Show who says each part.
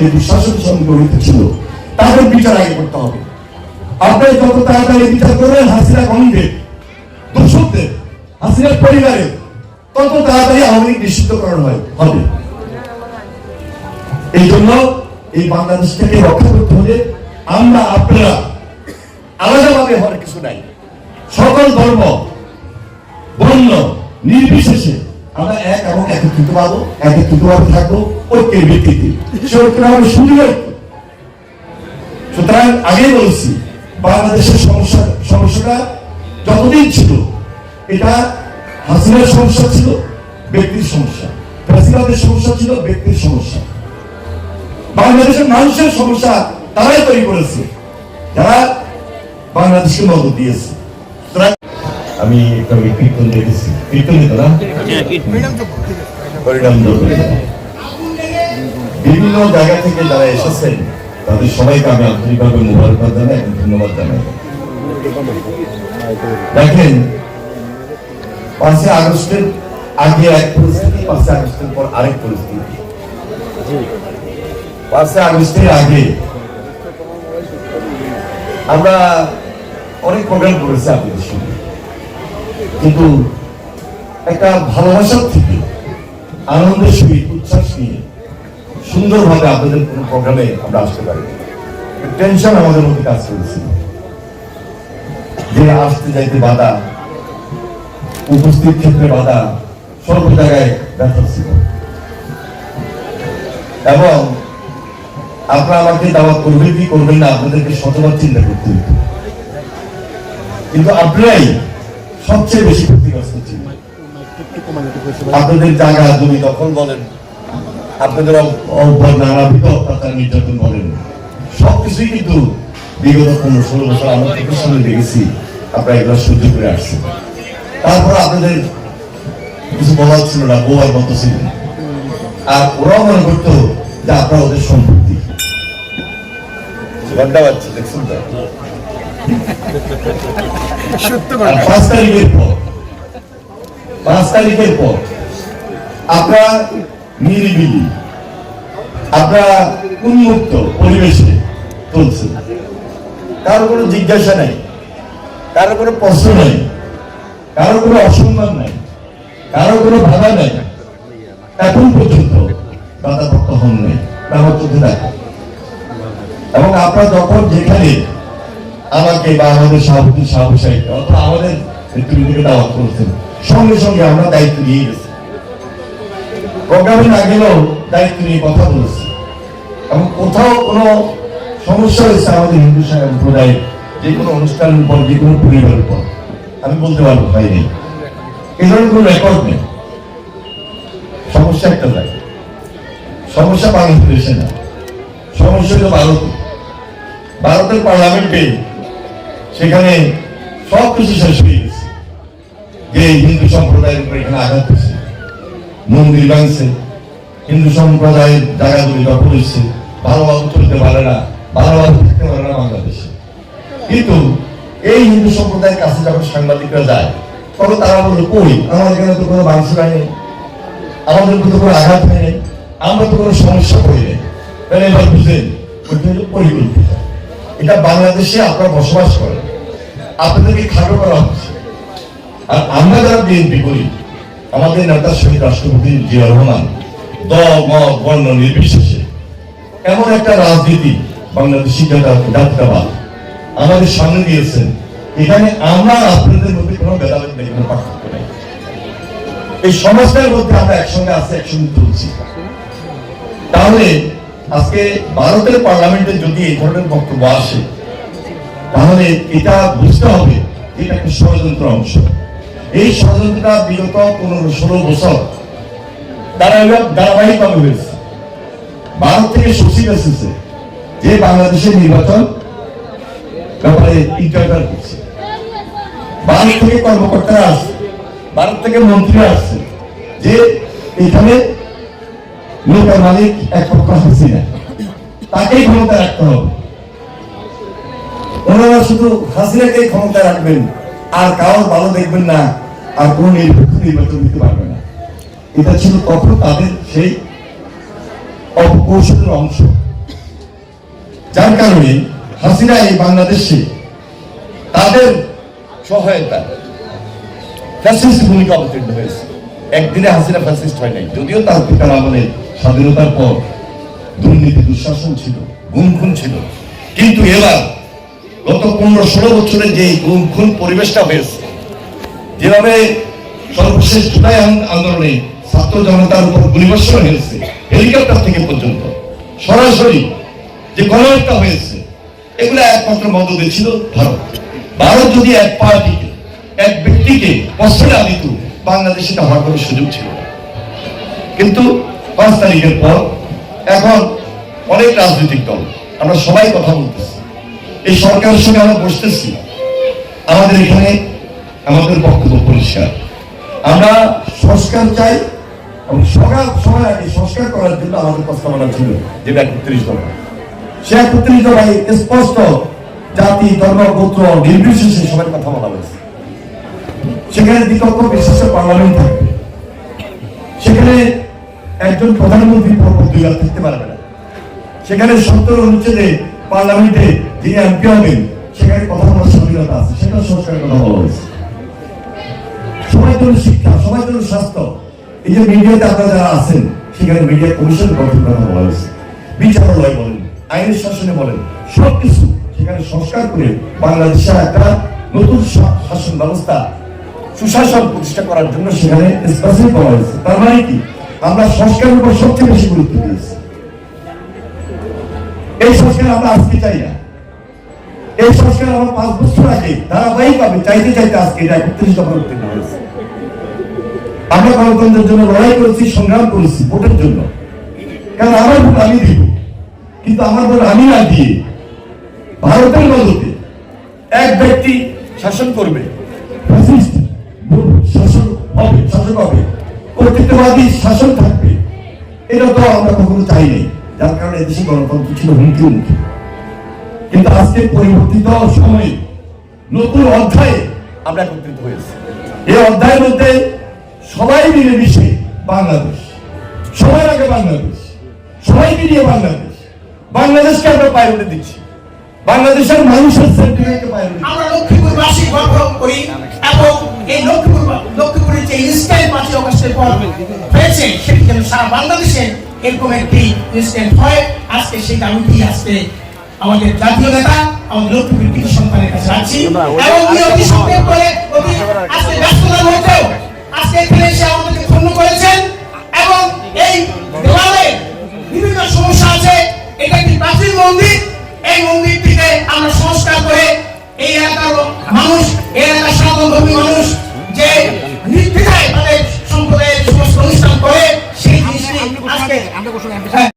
Speaker 1: যে জড়িত ছিল। তাদের বিচার আগে করতে হবে। আপনারা যত তাড়াতাড়ি বিচার করবেন, হাসিনা দর্শকদের হাসিনার পরিবারে তত তাড়াতাড়ি আওয়ামী লীগ নিষিদ্ধকরণ হয় হবে। এই জন্য এই বাংলাদেশটাকে রক্ষা করতে হলে আমরা, আপনারা আলাদাভাবে হওয়ার কিছু নাই। সকল ধর্ম, বর্ণ, নির্বিশেষে আমরা এক এবং পাবো থাকব, ঐক্যের ভিত্তিতে। সুতরাং আগেই বলছি, বাংলাদেশের সমস্যা সমস্যাটা যতদিন ছিল, এটা হাসিনার সমস্যা ছিল, ব্যক্তির সমস্যা। ফ্যাসিবাদের সমস্যা ছিল, ব্যক্তির সমস্যা। বাংলাদেশের মানুষের সমস্যা তারাই তৈরি করেছে। যারা বাংলাদেশকে মদত দিয়েছে। আমি ওই কীর্তন দেখেছি কীর্তন না? পরিণাম বিভিন্ন জায়গা থেকে যারা এসেছেন, তাদের সবাইকে আমি আন্তরিকভাবে মোবারকবাদ জানাই এবং ধন্যবাদ জানাই। দেখেন, পাঁচই আগস্টের আগে এক পরিস্থিতি, পাঁচই আগস্টের পর আরেক পরিস্থিতি। পাঁচই আগস্টের আগে আমরা অনেক প্রোগ্রাম করেছি আপনাদের সঙ্গে। কিন্তু একটা ভালোবাসার থেকে, আনন্দের সহিত, উচ্ছ্বাস নিয়ে সুন্দরভাবে আপনাদের কোনো প্রোগ্রামে আমরা আসতে পারি। টেনশন আমাদের মধ্যে কাজ করেছে। যে আসতে যাইতে বাধা, উপস্থিত ক্ষেত্রে বাধা সর্ব জায়গায় ব্যথা ছিল এবং আপনারা আমাকে দাওয়াত করবেন কি করবেন না, আপনাদেরকে শতবার চিন্তা করতে কিন্তু আপনারাই সবচেয়ে বেশি ক্ষতিগ্রস্ত ছিল আপনাদের জায়গা জমি দখল বলেন, আপনাদের নানাবিধ অত্যাচার নির্যাতন বলেন। সবকিছুই কিন্তু বিগত পনেরো ষোলো বছর আমরা চোখের সামনে দেখেছি, আপনারা এগুলো সহ্য করে আসছেন। তারপর আপনাদের কিছু বলার ছিল না গোয়ার মতো ছিল। আর ওরাও মনে করতো যে আপনারা ওদের সম্পত্তি। বাজছে দেখছেন তো? পাঁচ তারিখের পর, পাঁচ তারিখের পর আপনারা নিরিবিলি, আপনারা উন্মুক্ত পরিবেশে চলছেন। কারও কোনো জিজ্ঞাসা নাই, কারও কোনো প্রশ্ন নাই, কারও কোনো অসম্মান নাই, কারও কোনো বাধা নাই। এখন পর্যন্ত বাধাপ্রাপ্ত হন নাই। ব্যবহার চলতে এবং আপনারা যখন যেখানে আমাকে বা আমাদের সভাপতি সাহসাহিত্য অথবা আমাদের নেতৃবৃন্দকে দাওয়াত করেছেন। সঙ্গে সঙ্গে আমরা দায়িত্ব নিয়ে গেছি। প্রোগ্রামে না গেলেও দায়িত্ব নিয়ে কথা বলেছি। এবং কোথাও কোনো সমস্যা হয়েছে আমাদের হিন্দু সম্প্রদায়ের যে কোনো অনুষ্ঠানের উপর, যে কোনো পরিবারের উপর। আমি বলতে পারব নেই। এই ধরনের কোনো রেকর্ড নেই। সমস্যা একটা থাকে সমস্যা বাংলাদেশে না। সমস্যা হলো ভারত। ভারতের পার্লামেন্টে সেখানে সব কিছু শেষ হয়ে গেছে। যে হিন্দু সম্প্রদায়ের উপর এখানে আঘাত হয়েছে মন্দির ভাঙছে, হিন্দু সম্প্রদায়ের জায়গাগুলি দখল হয়েছে ভালোভাবে চলতে পারে না ভালোভাবে থাকতে পারে না বাংলাদেশে। কিন্তু এই হিন্দু সম্প্রদায়ের কাছে যখন সাংবাদিকরা যায়, তখন তারা বলল কই, আমাদের এখানে তো কোনো মাংস নেই, আমাদের তো কোনো আঘাত হয় নাই, আমরা তো কোনো সমস্যা করি নাই। তাহলে এবার বুঝলেন পরিকল্পিত। এটা বাংলাদেশে আপনারা বসবাস করেন। আপনাদেরকে খাটো করা হচ্ছে। আর আমরা যারা বিএনপি করি, আমাদের নেতা শহীদ রাষ্ট্রপতি জিয়া রহমান দল, মত, বর্ণ, নির্বিশেষে এমন একটা রাজনীতি, বাংলাদেশি জাতীয়তাবাদ আমাদের সামনে দিয়েছেন। এখানে আমরা আপনাদের মধ্যে কোনো ভেদাভেদ নেই, কোনো পার্থক্য নেই। এই সমাজটার মধ্যে আমরা একসঙ্গে আছে, একসঙ্গে চলছি। তাহলে আজকে ভারতের পার্লামেন্টে যদি এই ধরনের বক্তব্য আসে, তাহলে এটা বুঝতে হবে এটা একটা ষড়যন্ত্র অংশ। এই ষড়যন্ত্রটা বিগত পনেরো, ষোলো বছর ধারাবাহিক ভাবে হয়েছে। ভারত থেকে সচিব এসেছে যে বাংলাদেশের নির্বাচন ব্যাপারে ইন্টারফেয়ার করছে। ভারত থেকে কর্মকর্তারা আসছে, ভারত থেকে মন্ত্রী আসছে যে এখানে লোকের মালিক এক পক্ষ হাসিনা তাকেই ক্ষমতা রাখতে হবে। ওনারা শুধু হাসিনাকেই ক্ষমতা রাখবেন, আর কারোর ভালো দেখবেন না, আর কোন নিরপেক্ষ নির্বাচন দিতে পারবে না। এটা ছিল তখন তাদের সেই অপকৌশলের অংশ। যার কারণে হাসিনা এই বাংলাদেশে তাদের সহায়তা, ফ্যাসিস্ট ভূমিকা অবতীর্ণ হয়েছে। একদিনে হাসিনা ফ্যাসিস্ট হয় নাই, যদিও তার পিতার আমলে স্বাধীনতার পর দুর্নীতি দুঃশাসন ছিল গুম খুন ছিল। কিন্তু এবার গত পনেরো ষোলো বছরে যে গুম খুন পরিবেশটা হয়েছে যেভাবে সর্বশেষ জুলাই আন্দোলনে ছাত্র জনতার উপর গুলিবর্ষণ হয়েছে, হেলিকপ্টার থেকে পর্যন্ত, সরাসরি যে গণহত্যা হয়েছে, এগুলো একমাত্র মদদে ছিল ভারত। ভারত যদি এক পার্টিকে, এক ব্যক্তিকে না দিত, বাংলাদেশে এটা হওয়ার কোনো সুযোগ ছিল কিন্তু পাঁচ তারিখের পর এখন অনেক রাজনৈতিক দল, আমরা সবাই কথা বলতেছি। এই সরকারের সঙ্গে আমরা বসতেছি। আমাদের এখানে আমাদের বক্তব্য পরিষ্কার। আমরা সংস্কার চাই এবং সকাল সময় আগে সংস্কার করার জন্য আমাদের প্রস্তাবনা ছিল যেটা একত্রিশ দল সে একত্রিশ দফায় স্পষ্ট জাতি, ধর্ম, গোত্র, নির্বিশেষে কথা বলা হয়েছে। সেখানে বিতর্ক বিশিষ্ট পার্লামেন্ট থাকবে। সেখানে একজন প্রধানমন্ত্রী পরপর দুই বার থাকতে পারবে না। সেখানে সত্তর অনুচ্ছেদে পার্লামেন্টে যিনি এমপি হবেন, সেখানে কথা বলার স্বাধীনতা আছে সেটা সংস্কারের কথা বলা হয়েছে। সবার জন্য শিক্ষা, সবার জন্য স্বাস্থ্য। এই যে মিডিয়াতে আপনারা যারা আছেন, সেখানে মিডিয়া কমিশন গঠন কথা বলা হয়েছে। বিচারালয় বলেন, আইনের শাসনে বলেন, সবকিছু সেখানে সংস্কার করে বাংলাদেশের একটা নতুন শাসন ব্যবস্থা, সুশাসন প্রতিষ্ঠা করার জন্য সেখানে স্পেসিফিক বলা হয়েছে। তার মানে কি? আমরা সংস্কারের উপর সবচেয়ে বেশি গুরুত্ব দিয়েছি। এই সংস্কার আমরা আজকে চাই না। এই সংস্কার আমরা পাঁচ বছর আগে ধারাবাহিক ভাবে চাইতে চাইতে আজকে এটা একত্রিশ দফা উত্তীর্ণ হয়েছে। আমরা গণতন্ত্রের জন্য লড়াই করেছি, সংগ্রাম করেছি, ভোটের জন্য। কারণ আমার ভোট আমি দিব। কিন্তু আমার ভোট আমি না দিয়ে ভারতের মদতে এক ব্যক্তি শাসন করবে। শাসন হবে, শাসক হবে। কর্তৃত্ববাদী শাসন থাকবে। এটা তো আমরা কখনো চাই নাই যার কারণে এদেশে গণতন্ত্র ছিল হুমকি মুখী কিন্তু আজকে পরিবর্তিত সময়ে নতুন অধ্যায়ে আমরা একত্রিত হয়েছি। এই অধ্যায়ের মধ্যে সবাই মিলে মিশে বাংলাদেশ। সবার আগে বাংলাদেশ। সবাইকে নিয়ে বাংলাদেশ। বাংলাদেশকে আমরা প্রায়োরিটি দিচ্ছি। বাংলাদেশের মানুষের সেন্টিমেন্টকে প্রায়োরিটি
Speaker 2: আমরা লক্ষ্মীপুরবাসী গর্ব করি এবং এই লক্ষ্মীপুর ইনস্ট্যান্ট হয়েছে। সেটি যেন সারা বাংলাদেশে এরকম একটি ইনস্ট্যান্ট হয়। আজকে সেই দাবিটি আজকে আমাদের জাতীয় নেতা আমাদের লক্ষ্মীর কিছু সন্তানের কাছে আছি এবং অতি সংক্ষেপ করে অতি আজকে ব্যস্ততার মধ্যেও আজকে এখানে নির্দ্বিধায় তাদের